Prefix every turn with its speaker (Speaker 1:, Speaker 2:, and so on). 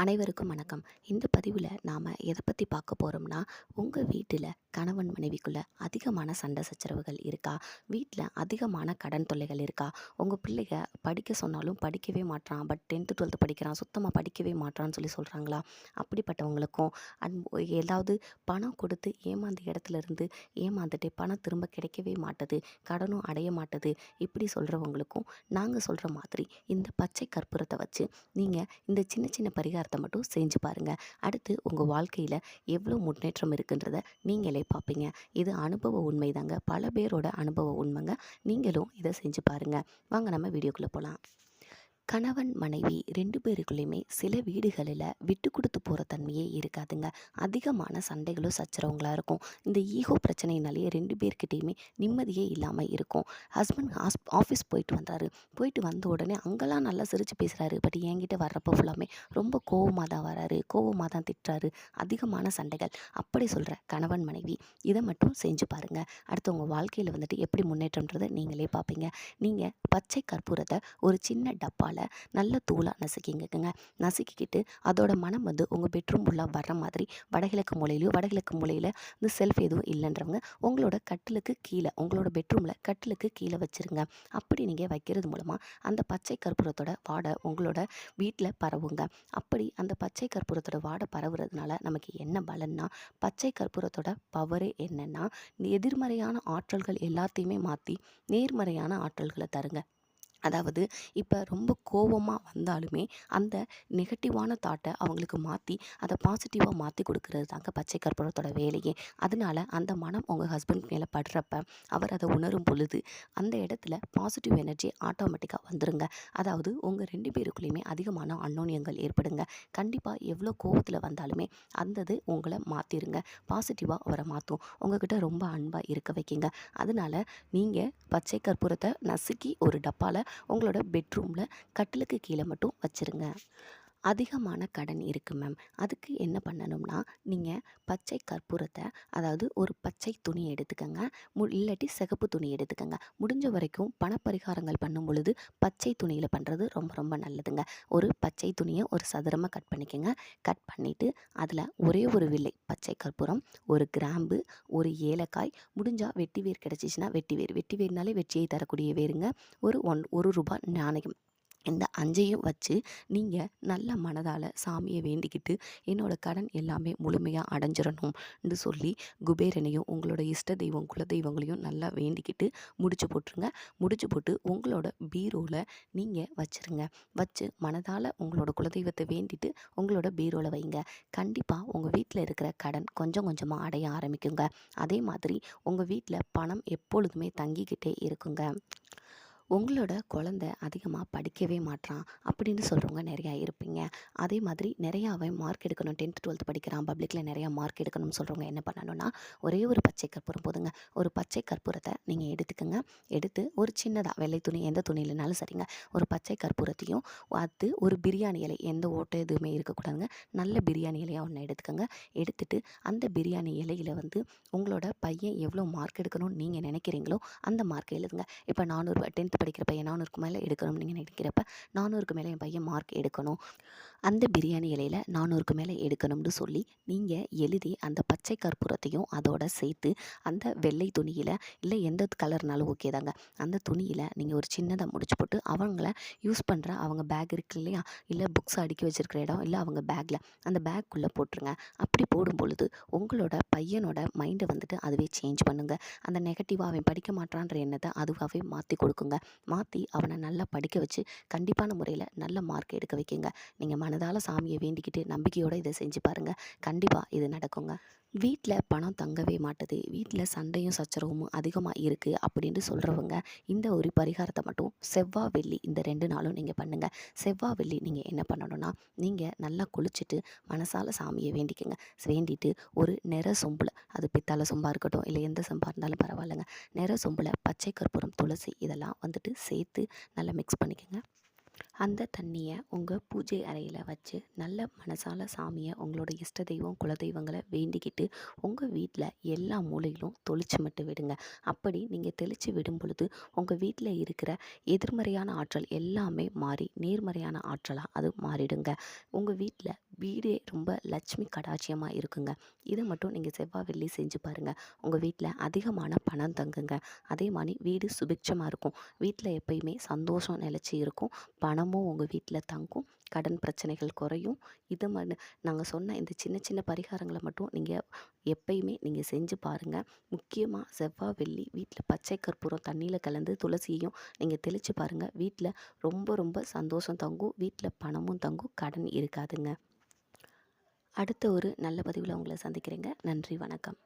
Speaker 1: அனைவருக்கும் வணக்கம். இந்த பதிவில் நாம் எதை பற்றி பார்க்க போகிறோம்னா உங்கள் வீட்டில் கணவன் மனைவிக்குள்ளே அதிகமான சண்டை சச்சரவுகள் இருக்கா? வீட்டில் அதிகமான கடன் தொல்லைகள் இருக்கா? உங்கள் பிள்ளைக படிக்க சொன்னாலும் படிக்கவே மாட்றான். பட் டென்த்து டுவெல்த்து படிக்கிறான். சுத்தமாக படிக்கவே மாட்றான்னு சொல்லி சொல்கிறாங்களா அப்படிப்பட்டவங்களுக்கும் அன் ஏதாவது பணம் கொடுத்து ஏமாந்த இடத்துல இருந்து ஏமாந்துட்டு பணம் திரும்ப கிடைக்கவே மாட்டுது. கடனும் அடைய மாட்டுது. இப்படி சொல்கிறவங்களுக்கும் நாங்கள் சொல்கிற மாதிரி இந்த பச்சை கற்பூரத்தை வச்சு நீங்கள் இந்த சின்ன சின்ன பரிகாரத்தை மட்டும் செஞ்சு பாருங்கள் அடுத்து உங்கள் வாழ்க்கையில் எவ்வளோ முன்னேற்றம் இருக்குன்றத நீங்களே பார்ப்பீங்க இது அனுபவ உண்மைதாங்க. பல பேரோட அனுபவ உண்மைங்க. நீங்களும் இதை செஞ்சு பாருங்கள் வாங்க நம்ம வீடியோக்குள்ளே போகலாம் கணவன் மனைவி ரெண்டு பேருக்குள்ளேயுமே சில வீடுகளில் விட்டு கொடுத்து போகிற தன்மையே இருக்காதுங்க. அதிகமான சண்டைகளும் சச்சரவங்களாக இருக்கும். இந்த ஈகோ பிரச்சனையினாலேயே ரெண்டு பேர்கிட்டேயுமே நிம்மதியே இல்லாமல் இருக்கும். ஹஸ்பண்ட் ஹாஸ் ஆஃபீஸ் போயிட்டு வந்தார். போயிட்டு வந்த உடனே அங்கெல்லாம் நல்லா சிரித்து பேசுகிறாரு பட் என்கிட்ட வர்றப்போ ஃபுல்லாமே ரொம்ப கோவமாக தான் வராரு. கோவமாக தான் திட்டுறாரு. அதிகமான சண்டைகள். அப்படி சொல்கிற கணவன் மனைவி இதை மட்டும் செஞ்சு பாருங்கள் அடுத்து உங்கள் வாழ்க்கையில் வந்துட்டு எப்படி முன்னேற்றம்ன்றதை நீங்களே பார்ப்பீங்க நீங்கள் பச்சை கற்பூரத்தை ஒரு சின்ன டப்பாவில் நல்ல தூளாக நசுக்கிங்கக்குங்க. நசுக்கிக்கிட்டு அதோட மனம் வந்து உங்கள் பெட்ரூம் உள்ள வர்ற மாதிரி வடகிழக்கு மூலையிலையோ வடகிழக்கு மூலையில் இந்த செல்ஃப் எதுவும் இல்லைன்றவங்க உங்களோட கட்டிலுக்கு கீழே உங்களோட பெட்ரூமில் கட்டிலுக்கு கீழே வச்சுருங்க. அப்படி நீங்கள் வைக்கிறது மூலமாக அந்த பச்சை கற்பூரத்தோட வாடை உங்களோட வீட்டில் பரவுங்க. அப்படி அந்த பச்சை கற்பூரத்தோட வாடை பரவுறதுனால நமக்கு என்ன பலன்னா பச்சை கற்பூரத்தோட பவரே என்னென்னா எதிர்மறையான ஆற்றல்கள் எல்லாத்தையுமே மாற்றி நேர்மறையான ஆற்றல்களை தருங்க. அதாவது இப்போ ரொம்ப கோவமாக வந்தாலுமே அந்த நெகட்டிவான தாட்டை அவங்களுக்கு மாற்றி அதை பாசிட்டிவாக மாற்றி கொடுக்கறது தாங்க பச்சை கற்பூரத்தோட வேலையே. அதனால அந்த மனம் உங்கள் ஹஸ்பண்ட் மேலே படுறப்ப அவர் அதை உணரும் பொழுது அந்த இடத்துல பாசிட்டிவ் எனர்ஜி ஆட்டோமேட்டிக்காக வந்துருங்க. அதாவது உங்கள் ரெண்டு பேருக்குள்ளேயுமே அதிகமான அன்னோன்யங்கள் ஏற்படுங்க. கண்டிப்பாக எவ்வளோ கோவத்தில் வந்தாலுமே அந்தது உங்களை மாற்றிருங்க பாசிட்டிவாக அவரை மாற்றும் உங்ககிட்ட ரொம்ப அன்பாக இருக்க வைக்கிங்க. அதனால நீங்கள் பச்சை கற்பூரத்தை நசுக்கி ஒரு டப்பாவில் உங்களோட பெட்ரூமில் கட்டிலுக்கு கீழே மட்டும் வச்சுருங்க. அதிகமான கடன் இருக்குது மேம். அதுக்கு என்ன பண்ணணும்னா நீங்கள் பச்சை கற்பூரத்தை அதாவது ஒரு பச்சை துணி எடுத்துக்கோங்க. மு இல்லாட்டி சிகப்பு துணி எடுத்துக்கோங்க. முடிஞ்ச வரைக்கும் பணப்பரிகாரங்கள் பண்ணும் பொழுது பச்சை துணியில் பண்ணுறது ரொம்ப ரொம்ப நல்லதுங்க. ஒரு பச்சை துணியை ஒரு சதுரமாக கட் பண்ணிக்கோங்க. கட் பண்ணிவிட்டு அதில் ஒரே ஒரு வில்லை பச்சை கற்பூரம் ஒரு கிராம்பு ஒரு ஏலக்காய். முடிஞ்சால் வெட்டி வேர் கிடச்சிச்சின்னா வெட்டி வேர். வெட்டி வேர்னாலே வெற்றியை தரக்கூடிய வேருங்க. ஒரு ஒன் ஒரு ரூபாய் நாணயம். இந்த அஞ்சையும் வச்சு நீங்கள் நல்ல மனதால் சாமியை வேண்டிக்கிட்டு என்னோடய கடன் எல்லாமே முழுமையாக அடைஞ்சிடணும்னு சொல்லி குபேரனையும் உங்களோட இஷ்ட தெய்வம் குலதெய்வங்களையும் நல்லா வேண்டிக்கிட்டு முடிச்சு போட்டுருங்க. முடிச்சு போட்டு உங்களோட பீரோவில் நீங்கள் வச்சுருங்க. வச்சு மனதால் உங்களோட குலதெய்வத்தை வேண்டிட்டு உங்களோட பீரோவில் வைங்க. கண்டிப்பாக உங்கள் வீட்டில் இருக்கிற கடன் கொஞ்சம் கொஞ்சமாக அடைய ஆரம்பிக்குங்க. அதே மாதிரி உங்கள் வீட்டில் பணம் எப்பொழுதுமே தங்கிக்கிட்டே இருக்குங்க. உங்களோட குழந்த அதிகமாக படிக்கவே மாட்றான் அப்படின்னு சொல்கிறவங்க நிறையா இருப்பீங்க. அதே மாதிரி நிறையாவே மார்க் எடுக்கணும். டென்த் டுவெல்த் படிக்கிறான். பப்ளிக்கில் நிறையா மார்க் எடுக்கணும்னு சொல்கிறவங்க என்ன பண்ணணும்னா ஒரே ஒரு பச்சை கற்பூரம் போதுங்க. ஒரு பச்சை கற்பூரத்தை நீங்கள் எடுத்துக்கோங்க. எடுத்து ஒரு சின்னதாக வெள்ளை துணி எந்த துணியிலனாலும் சரிங்க. ஒரு பச்சை கற்பூரத்தையும் அது ஒரு பிரியாணி இலை எந்த ஓட்டை எதுவுமே இருக்கக்கூடாதுங்க. நல்ல பிரியாணி இலையாக ஒன்று எடுத்துக்கோங்க. எடுத்துட்டு அந்த பிரியாணி இலையில் வந்து உங்களோட பையன் எவ்வளோ மார்க் எடுக்கணும்னு நீங்கள் நினைக்கிறீங்களோ அந்த மார்க்கை எழுதுங்க. இப்போ நானூறு டென்த் படிக்கிற பையன் நானூறுக்கு மேலே எடுக்கணும்னு நீங்கள் நினைக்கிறப்ப நானூறுக்கு மேலே என் பையன் மார்க் எடுக்கணும். அந்த பிரியாணி இலையில் நானூறுக்கு மேலே எடுக்கணும்னு சொல்லி நீங்கள் எழுதி அந்த பச்சை கற்பூரத்தையும் அதோட சேர்த்து அந்த வெள்ளை துணியில் இல்லை எந்த கலர்னாலும் ஓகே தாங்க. அந்த துணியில் நீங்கள் ஒரு சின்னதாக முடிச்சு போட்டு அவங்கள யூஸ் பண்ணுற அவங்க பேக் இருக்கு இல்லையா? இல்லை புக்ஸ் அடுக்கி வச்சுருக்கிற இடம் இல்லை அவங்க பேக்கில் அந்த பேக்குள்ளே போட்டுருங்க. அப்படி போடும் பொழுது உங்களோட பையனோட மைண்டை வந்துட்டு அதுவே சேஞ்ச் பண்ணுங்கள் அந்த நெகட்டிவாக அவன் படிக்க மாட்டான்ற எண்ணத்தை அதுவாகவே மாற்றி கொடுக்குங்க. மாற்றி அவனை நல்லா படிக்க வச்சு கண்டிப்பான முறையில் நல்ல மார்க் எடுக்க வைக்கிங்க. நீங்கள் மனதால் சாமியை வேண்டிக்கிட்டு நம்பிக்கையோடு இதை செஞ்சு பாருங்கள் கண்டிப்பாக இது நடக்குங்க. வீட்டில் பணம் தங்கவே மாட்டுது. வீட்டில் சண்டையும் சச்சரவும் அதிகமாக இருக்குது அப்படின்னு சொல்கிறவங்க இந்த ஒரு பரிகாரத்தை மட்டும் செவ்வாய் வெள்ளி இந்த ரெண்டு நாளும் நீங்கள் பண்ணுங்கள் செவ்வாய் வெள்ளி நீங்கள் என்ன பண்ணணும்னா நீங்கள் நல்லா குளிச்சுட்டு மனசால் சாமியை வேண்டிக்கங்க. வேண்டிட்டு ஒரு நிற சொம்பில் அது பித்தால சொம்பாக இருக்கட்டும் இல்லை எந்த சொம்பாக இருந்தாலும் பரவாயில்லைங்க. நிற சொம்பில் பச்சை கற்பூரம் துளசி இதெல்லாம் வந்துட்டு சேர்த்து நல்லா மிக்ஸ் பண்ணிக்கோங்க. அந்த தண்ணியை உங்கள் பூஜை அறையில் வச்சு நல்ல மனசால சாமியை உங்களோட இஷ்ட தெய்வம் குலதெய்வங்களை வேண்டிக்கிட்டு உங்கள் வீட்டில் எல்லா மூலையிலும் தொளிச்சு மட்டும் விடுங்க. அப்படி நீங்கள் தெளித்து விடும் பொழுது உங்கள் வீட்டில் இருக்கிற எதிர்மறையான ஆற்றல் எல்லாமே மாறி நேர்மறையான ஆற்றலாக அது மாறிடுங்க. உங்கள் வீட்டில் வீடே ரொம்ப லட்சுமி கடாட்சியமாக இருக்குங்க. இதை மட்டும் நீங்கள் செவ்வாய் வெள்ளி செஞ்சு பாருங்கள் உங்கள் வீட்டில் அதிகமான பணம் தங்குங்க. அதே மாதிரி வீடு சுபிக்ஷமாக இருக்கும். வீட்டில் எப்பயுமே சந்தோஷம் நிலச்சி இருக்கும். பணமும் உங்கள் வீட்டில் தங்கும். கடன் பிரச்சனைகள் குறையும். இது ம நாங்கள் சொன்ன இந்த சின்ன சின்ன பரிகாரங்களை மட்டும் நீங்கள் எப்பயுமே நீங்கள் செஞ்சு பாருங்கள் முக்கியமாக செவ்வாய் வெள்ளி வீட்டில் பச்சை கற்பூரம் தண்ணியில் கலந்து துளசியையும் நீங்கள் தெளித்து பாருங்கள் வீட்டில் ரொம்ப ரொம்ப சந்தோஷம் தங்கும். வீட்டில் பணமும் தங்கும். கடன் இருக்காதுங்க. அடுத்த ஒரு நல்ல பதிவில் உங்களை சந்திக்கிறேங்க. நன்றி வணக்கம்.